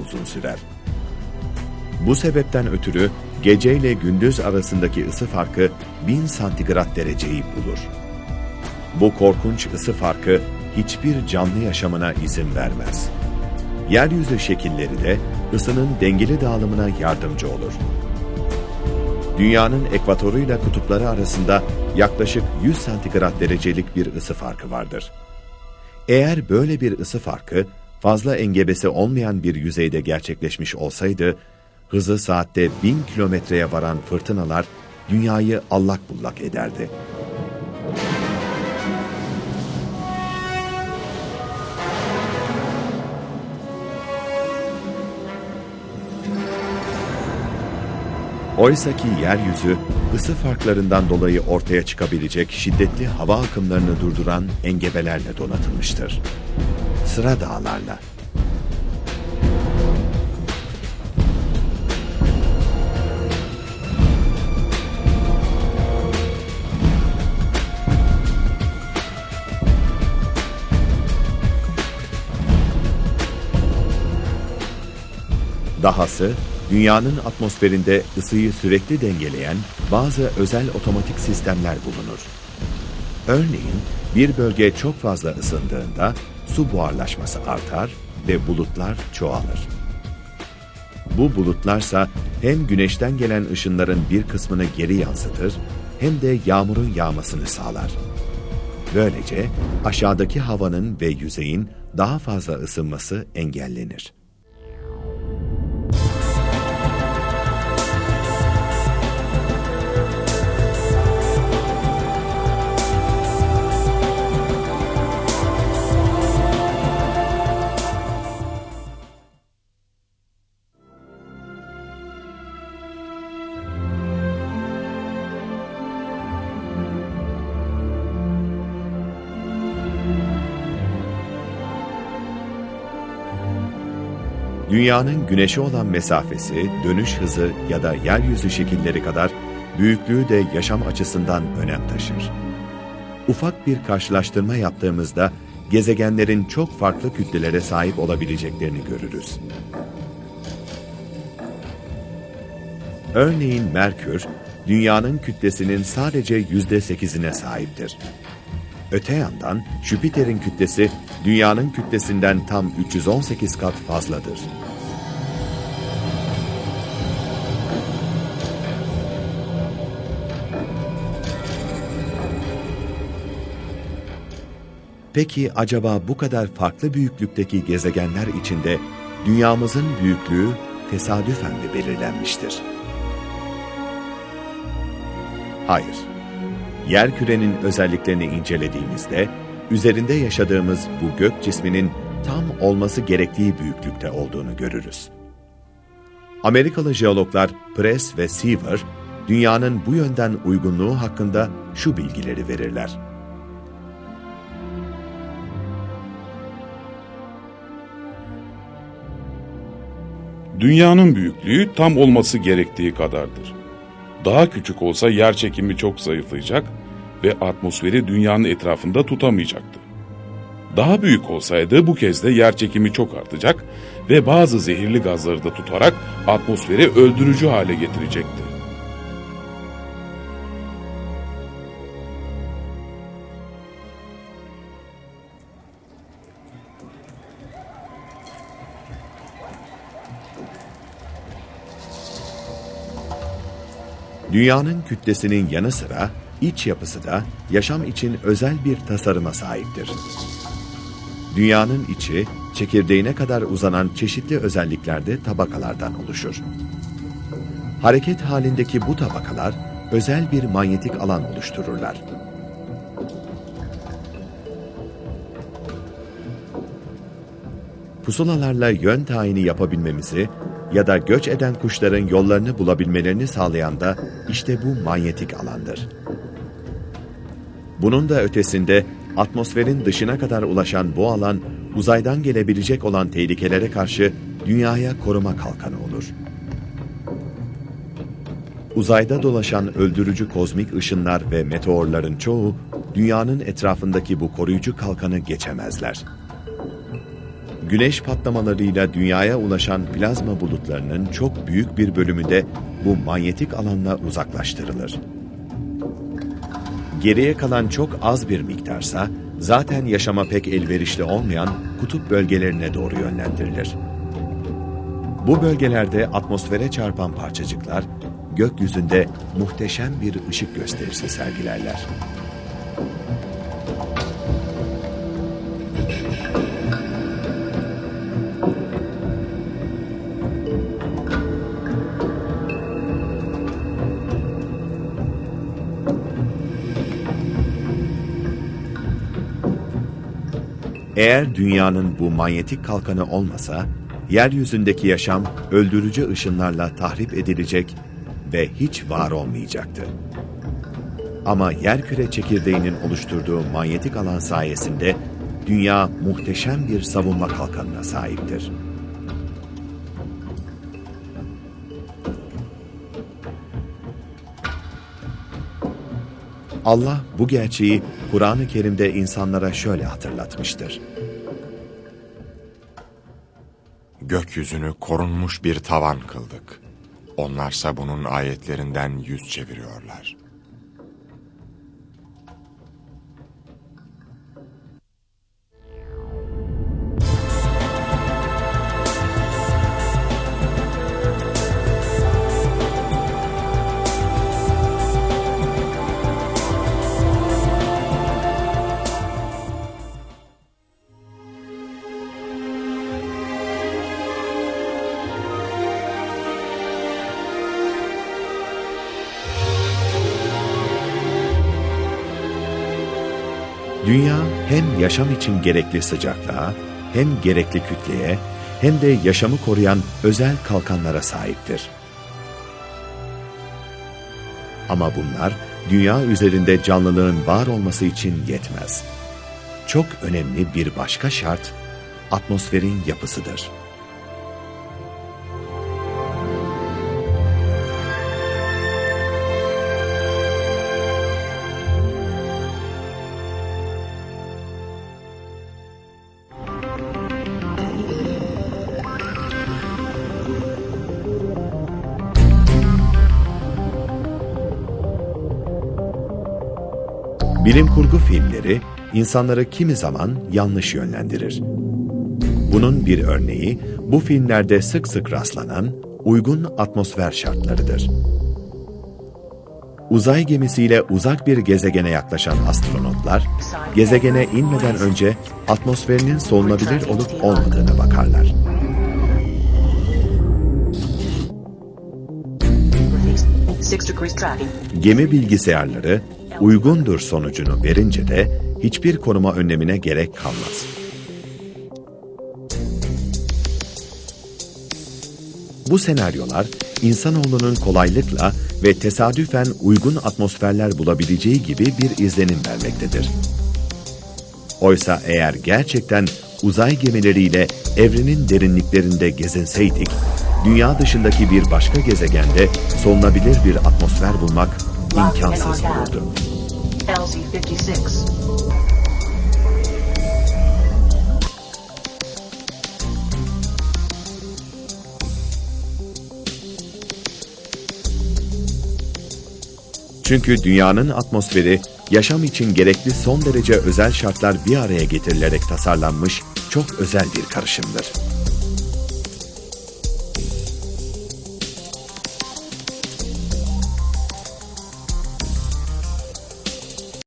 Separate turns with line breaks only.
uzun sürer. Bu sebepten ötürü gece ile gündüz arasındaki ısı farkı 1000 santigrat dereceyi bulur. Bu korkunç ısı farkı hiçbir canlı yaşamına izin vermez. Yeryüzü şekilleri de ısının dengeli dağılımına yardımcı olur. Dünyanın ekvatoruyla kutupları arasında yaklaşık 100 santigrat derecelik bir ısı farkı vardır. Eğer böyle bir ısı farkı fazla engebesi olmayan bir yüzeyde gerçekleşmiş olsaydı, hızı saatte 1000 kilometreye varan fırtınalar dünyayı allak bullak ederdi. Oysa ki yeryüzü ısı farklarından dolayı ortaya çıkabilecek şiddetli hava akımlarını durduran engebelerle donatılmıştır. Sıra dağlarla. Dahası dünyanın atmosferinde ısıyı sürekli dengeleyen bazı özel otomatik sistemler bulunur. Örneğin bir bölge çok fazla ısındığında su buharlaşması artar ve bulutlar çoğalır. Bu bulutlarsa hem güneşten gelen ışınların bir kısmını geri yansıtır hem de yağmurun yağmasını sağlar. Böylece aşağıdaki havanın ve yüzeyin daha fazla ısınması engellenir. Dünyanın güneşe olan mesafesi, dönüş hızı ya da yeryüzü şekilleri kadar büyüklüğü de yaşam açısından önem taşır. Ufak bir karşılaştırma yaptığımızda gezegenlerin çok farklı kütlelere sahip olabileceklerini görürüz. Örneğin Merkür, Dünyanın kütlesinin sadece yüzde sekizine sahiptir. Öte yandan Jüpiter'in kütlesi Dünyanın kütlesinden tam 318 kat fazladır. Peki acaba bu kadar farklı büyüklükteki gezegenler içinde dünyamızın büyüklüğü tesadüfen mi belirlenmiştir? Hayır. Yer kürenin özelliklerini incelediğimizde üzerinde yaşadığımız bu gök cisminin tam olması gerektiği büyüklükte olduğunu görürüz. Amerikalı jeologlar Press ve Seaver, dünyanın bu yönden uygunluğu hakkında şu bilgileri verirler.
Dünyanın büyüklüğü tam olması gerektiği kadardır. Daha küçük olsa yer çekimi çok zayıflayacak ve atmosferi dünyanın etrafında tutamayacaktı. Daha büyük olsaydı bu kez de yer çekimi çok artacak ve bazı zehirli gazları da tutarak atmosferi öldürücü hale getirecekti.
Dünyanın kütlesinin yanı sıra iç yapısı da yaşam için özel bir tasarıma sahiptir. Dünyanın içi, çekirdeğine kadar uzanan çeşitli özelliklerde tabakalardan oluşur. Hareket halindeki bu tabakalar özel bir manyetik alan oluştururlar. Pusulalarla yön tayini yapabilmemizi ya da göç eden kuşların yollarını bulabilmelerini sağlayan da işte bu manyetik alandır. Bunun da ötesinde atmosferin dışına kadar ulaşan bu alan uzaydan gelebilecek olan tehlikelere karşı dünyaya koruma kalkanı olur. Uzayda dolaşan öldürücü kozmik ışınlar ve meteorların çoğu dünyanın etrafındaki bu koruyucu kalkanı geçemezler. Güneş patlamalarıyla dünyaya ulaşan plazma bulutlarının çok büyük bir bölümü de bu manyetik alanla uzaklaştırılır. Geriye kalan çok az bir miktarsa zaten yaşama pek elverişli olmayan kutup bölgelerine doğru yönlendirilir. Bu bölgelerde atmosfere çarpan parçacıklar gökyüzünde muhteşem bir ışık gösterisi sergilerler. Eğer dünyanın bu manyetik kalkanı olmasa, yeryüzündeki yaşam öldürücü ışınlarla tahrip edilecek ve hiç var olmayacaktı. Ama yerküre çekirdeğinin oluşturduğu manyetik alan sayesinde dünya muhteşem bir savunma kalkanına sahiptir. Allah bu gerçeği Kur'an-ı Kerim'de insanlara şöyle hatırlatmıştır.
Gökyüzünü korunmuş bir tavan kıldık. Onlarsa bunun ayetlerinden yüz çeviriyorlar.
Dünya hem yaşam için gerekli sıcaklığa, hem gerekli kütleye, hem de yaşamı koruyan özel kalkanlara sahiptir. Ama bunlar dünya üzerinde canlılığın var olması için yetmez. Çok önemli bir başka şart atmosferin yapısıdır. Bilim kurgu filmleri insanları kimi zaman yanlış yönlendirir. Bunun bir örneği bu filmlerde sık sık rastlanan uygun atmosfer şartlarıdır. Uzay gemisiyle uzak bir gezegene yaklaşan astronotlar, gezegene inmeden önce atmosferinin solunabilir olup olmadığına bakarlar. Gemi bilgisayarları uygundur sonucunu verince de hiçbir koruma önlemine gerek kalmaz. Bu senaryolar insanoğlunun kolaylıkla ve tesadüfen uygun atmosferler bulabileceği gibi bir izlenim vermektedir. Oysa eğer gerçekten uzay gemileriyle evrenin derinliklerinde gezinseydik, dünya dışındaki bir başka gezegende solunabilir bir atmosfer bulmak imkansız.
LZ-56.
Çünkü dünyanın atmosferi yaşam için gerekli son derece özel şartlar bir araya getirilerek tasarlanmış çok özel bir karışımdır.